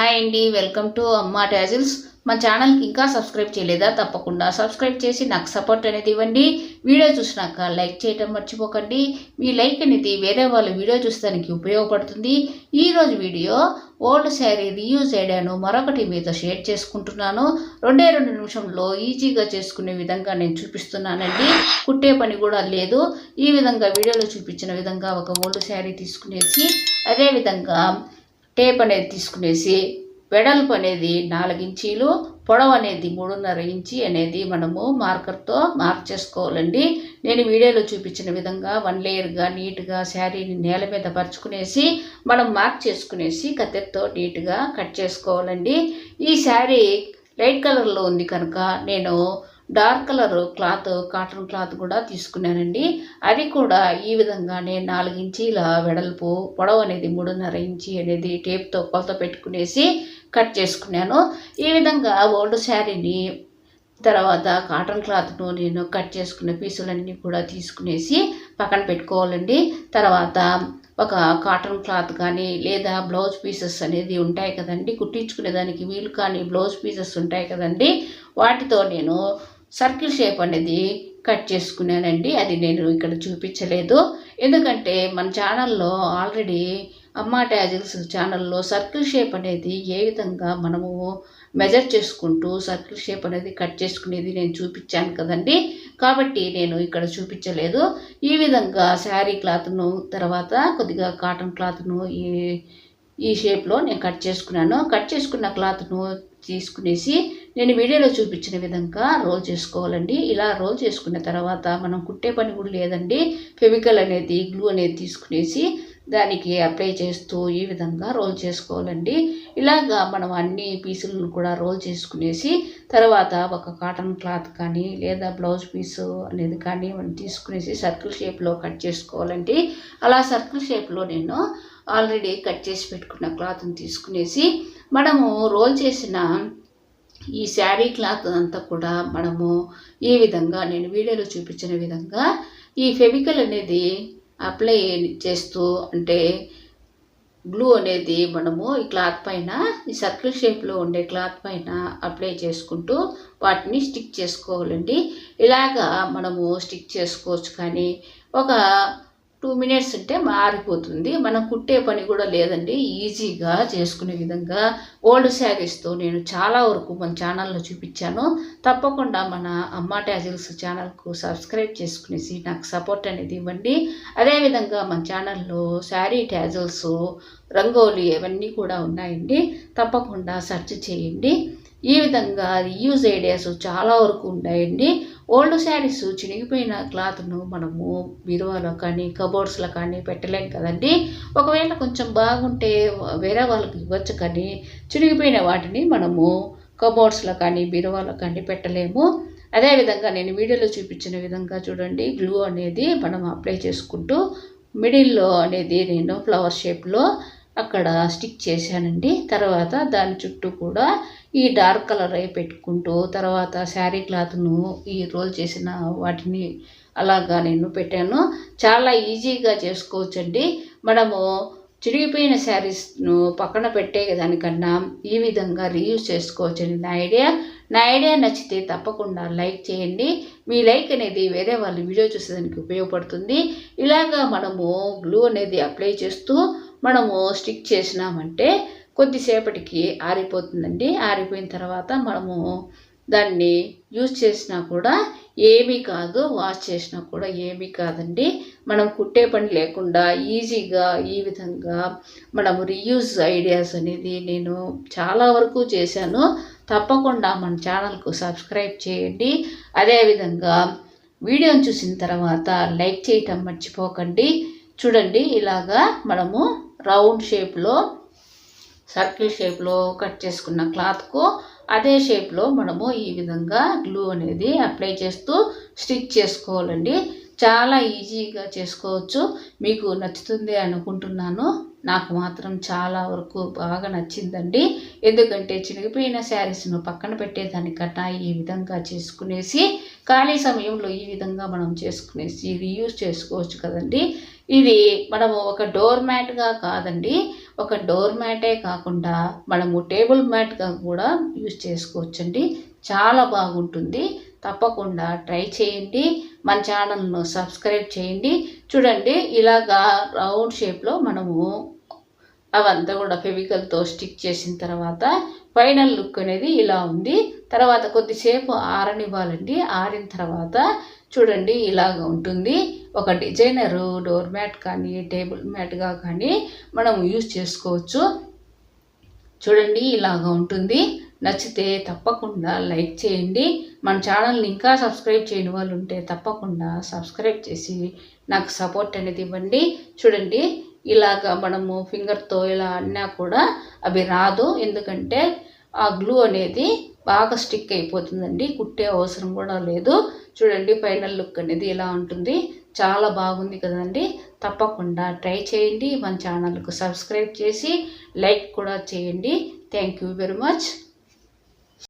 Hi అండి welcome to అమ్మా tassels మన ఛానల్కి ఇంకా సబ్స్క్రైబ్ చేయలేదా? తప్పకుండా సబ్స్క్రైబ్ చేసి నాకు సపోర్ట్ అనేది ఇవ్వండి. వీడియో చూసినాక లైక్ చేయటం మర్చిపోకండి. మీ లైక్ అనేది వేరే వాళ్ళు వీడియో చూస్తానికి ఉపయోగపడుతుంది. ఈరోజు వీడియో ఓల్డ్ శారీ రీయూజ్ అయ్యాను మరొకటి మీతో షేర్ చేసుకుంటున్నాను. రెండే రెండు నిమిషంలో ఈజీగా చేసుకునే విధంగా నేను చూపిస్తున్నానండి. కుట్టే పని కూడా లేదు. ఈ విధంగా వీడియోలో చూపించిన విధంగా ఒక ఓల్డ్ శారీ తీసుకునేసి అదేవిధంగా టేప్ అనేది తీసుకునేసి వెడల్పు అనేది నాలుగు ఇంచీలు పొడవు అనేది మూడున్నర ఇంచి అనేది మనము మార్కర్తో మార్క్ చేసుకోవాలండి నేను వీడియోలో చూపించిన విధంగా వన్ లేయర్గా నీట్గా శారీని నేల మీద పరుచుకునేసి మనం మార్క్ చేసుకునేసి కత్తెతో నీట్గా కట్ చేసుకోవాలండి. ఈ శారీ లైట్ కలర్లో ఉంది కనుక నేను dark colour cloth cotton cloth కూడా తీసుకున్నానండి. అది కూడా ఈ విధంగానే నాలుగు ఇంచీల వెడల్పు పొడవు అనేది మూడున్నర ఇంచి అనేది టేప్తో కొలత పెట్టుకునేసి కట్ చేసుకున్నాను. ఈ విధంగా ఓల్డ్ శారీని తర్వాత కాటన్ క్లాత్ను నేను కట్ చేసుకున్న పీసులన్నీ కూడా తీసుకునేసి పక్కన పెట్టుకోవాలండి. తర్వాత ఒక కాటన్ క్లాత్ కానీ లేదా బ్లౌజ్ పీసెస్ అనేది ఉంటాయి కదండి. కుట్టించుకునే దానికి వీలు కానీ బ్లౌజ్ పీసెస్ ఉంటాయి కదండి. వాటితో నేను సర్కిల్ షేప్ అనేది కట్ చేసుకున్నానండి. అది నేను ఇక్కడ చూపించలేదు. ఎందుకంటే మన ఛానల్లో ఆల్రెడీ అమ్మా ట్యాజిల్స్ ఛానల్లో సర్కిల్ షేప్ అనేది ఏ విధంగా మనము మెజర్ చేసుకుంటూ సర్కిల్ షేప్ అనేది కట్ చేసుకునేది నేను చూపించాను కదండి. కాబట్టి నేను ఇక్కడ చూపించలేదు. ఈ విధంగా శారీ క్లాత్ను తర్వాత కొద్దిగా కాటన్ క్లాత్ను ఈ ఈ షేప్లో నేను కట్ చేసుకున్నాను. కట్ చేసుకున్న క్లాత్ను తీసుకునేసి నేను వీడియోలో చూపించిన విధంగా రోల్ చేసుకోవాలండి. ఇలా రోల్ చేసుకున్న తర్వాత మనం కుట్టే పని కూడా లేదండి. ఫెవికల్ అనేది గ్లూ అనేది తీసుకునేసి దానికి అప్లై చేస్తూ ఈ విధంగా రోల్ చేసుకోవాలండి. ఇలాగా మనం అన్ని పీసులను కూడా రోల్ చేసుకునేసి తర్వాత ఒక కాటన్ క్లాత్ కానీ లేదా బ్లౌజ్ పీసు అనేది కానీ మనం తీసుకునేసి సర్కిల్ షేప్లో కట్ చేసుకోవాలండి. అలా సర్కిల్ షేప్లో నేను ఆల్రెడీ కట్ చేసి పెట్టుకున్న క్లాత్ని తీసుకునేసి మనము రోల్ చేసిన ఈ శారీ క్లాత్ అంతా కూడా మనము ఈ విధంగా నేను వీడియోలో చూపించిన విధంగా ఈ ఫెవికల్ అనేది అప్లై చేస్తూ అంటే గ్లూ అనేది మనము ఈ క్లాత్ పైన ఈ సర్కిల్ షేప్లో ఉండే క్లాత్ పైన అప్లై చేసుకుంటూ వాటిని స్టిక్ చేసుకోవాలండి. ఇలాగా మనము స్టిక్ చేసుకోవచ్చు కానీ ఒక టూ మినిట్స్ ఉంటే మారిపోతుంది. మనం కుట్టే పని కూడా లేదండి. ఈజీగా చేసుకునే విధంగా ఓల్డ్ శారీస్తో నేను చాలా వరకు మన ఛానల్లో చూపించాను. తప్పకుండా మన అమ్మ ట్యాజిల్స్ ఛానల్కు సబ్స్క్రైబ్ చేసుకునేసి నాకు సపోర్ట్ అనేది ఇవ్వండి. అదేవిధంగా మన ఛానల్లో శారీ ట్యాజిల్స్ రంగోలు ఇవన్నీ కూడా ఉన్నాయండి. తప్పకుండా సెర్చ్ చేయండి. ఈ విధంగా రీయూజ్ ఐడియాస్ చాలా వరకు ఉన్నాయండి. ఓల్డ్ శారీస్ చినిగిపోయిన క్లాత్ను మనము బీరువాలో కానీ కబోర్డ్స్లో కానీ పెట్టలేం కదండి. ఒకవేళ కొంచెం బాగుంటే వేరే వాళ్ళకి ఇవ్వచ్చు కానీ చినిగిపోయిన వాటిని మనము కబోర్డ్స్లో కానీ బీరువాలో కానీ పెట్టలేము. అదేవిధంగా నేను వీడియోలో చూపించిన విధంగా చూడండి. గ్లూ అనేది మనం అప్లై చేసుకుంటూ మిడిల్లో అనేది నేను ఫ్లవర్ షేప్లో అక్కడ స్టిక్ చేశానండి. తర్వాత దాని చుట్టూ కూడా ఈ డార్క్ కలర్ అయి పెట్టుకుంటూ తర్వాత శారీ క్లాత్ను ఈ రోల్ చేసిన వాటిని అలాగా నేను పెట్టాను. చాలా ఈజీగా చేసుకోవచ్చండి. మనము చిరిగిపోయిన శారీస్ను పక్కన పెట్టే దానికన్నా ఈ విధంగా రీయూజ్ చేసుకోవచ్చండి నా ఐడియా. నా ఐడియా నచ్చితే తప్పకుండా లైక్ చేయండి. మీ లైక్ అనేది వేరే వాళ్ళు వీడియో చూసేదానికి ఉపయోగపడుతుంది. ఇలాగా మనము గ్లూ అనేది అప్లై చేస్తూ మనము స్టిక్ చేసినామంటే కొద్దిసేపటికి ఆరిపోతుందండి. ఆరిపోయిన తర్వాత మనము దాన్ని యూజ్ చేసినా కూడా ఏమీ కాదు వాష్ చేసినా కూడా ఏమీ కాదండి. మనం కుట్టే పని లేకుండా ఈజీగా ఈ విధంగా మనము రీయూజ్ ఐడియాస్ అనేది నేను చాలా వరకు చేశాను. తప్పకుండా మన ఛానల్కు సబ్స్క్రైబ్ చేయండి. అదేవిధంగా వీడియోని చూసిన తర్వాత లైక్ చేయటం మర్చిపోకండి. చూడండి ఇలాగా మనము రౌండ్ షేప్లో సర్కిల్ షేప్లో కట్ చేసుకున్న క్లాత్కు అదే షేప్లో మనము ఈ విధంగా గ్లూ అనేది అప్లై చేస్తూ స్టిచ్ చేసుకోవాలండి. చాలా ఈజీగా చేసుకోవచ్చు. మీకు నచ్చుతుంది అనుకుంటున్నాను. నాకు మాత్రం చాలా వరకు బాగా నచ్చిందండి. ఎందుకంటే చినిగిపోయిన శారీస్ను పక్కన పెట్టేదానికన్నా ఈ విధంగా చేసుకునేసి ఖాళీ సమయంలో ఈ విధంగా మనం చేసుకునేసి రీయూజ్ చేసుకోవచ్చు కదండి. ఇది మనము ఒక డోర్ మ్యాట్గా కాదండి ఒక డోర్ మ్యాటే కాకుండా మనము టేబుల్ మ్యాట్గా కూడా యూజ్ చేసుకోవచ్చండి. చాలా బాగుంటుంది. తప్పకుండా ట్రై చేయండి. మన ఛానల్ను సబ్స్క్రైబ్ చేయండి. చూడండి ఇలాగా రౌండ్ షేప్లో మనము అవంతా కూడా ఫెవికల్తో స్టిక్ చేసిన తర్వాత ఫైనల్ లుక్ అనేది ఇలా ఉంది. తర్వాత కొద్దిసేపు ఆరనివ్వాలండి. ఆరిన తర్వాత చూడండి ఇలాగ ఉంటుంది. ఒక డిజైనరు డోర్ మ్యాట్ కానీ టేబుల్ మ్యాట్గా కానీ మనం యూజ్ చేసుకోవచ్చు. చూడండి ఇలాగ ఉంటుంది. నచ్చితే తప్పకుండా లైక్ చేయండి. మన ఛానల్ని ఇంకా సబ్స్క్రైబ్ చేయని వాళ్ళు ఉంటే తప్పకుండా సబ్స్క్రైబ్ చేసి నాకు సపోర్ట్ అనేది ఇవ్వండి. చూడండి ఇలాగ మనము ఫింగర్తో ఇలా అన్నా కూడా అవి రాదు. ఎందుకంటే ఆ గ్లూ అనేది బాగా స్టిక్ అయిపోతుందండి. కుట్టే అవసరం కూడా లేదు. చూడండి ఫైనల్ లుక్ అనేది ఇలా ఉంటుంది. చాలా బాగుంది కదండి. తప్పకుండా ట్రై చేయండి. మన ఛానల్కు సబ్స్క్రైబ్ చేసి లైక్ కూడా చేయండి. Thank you very much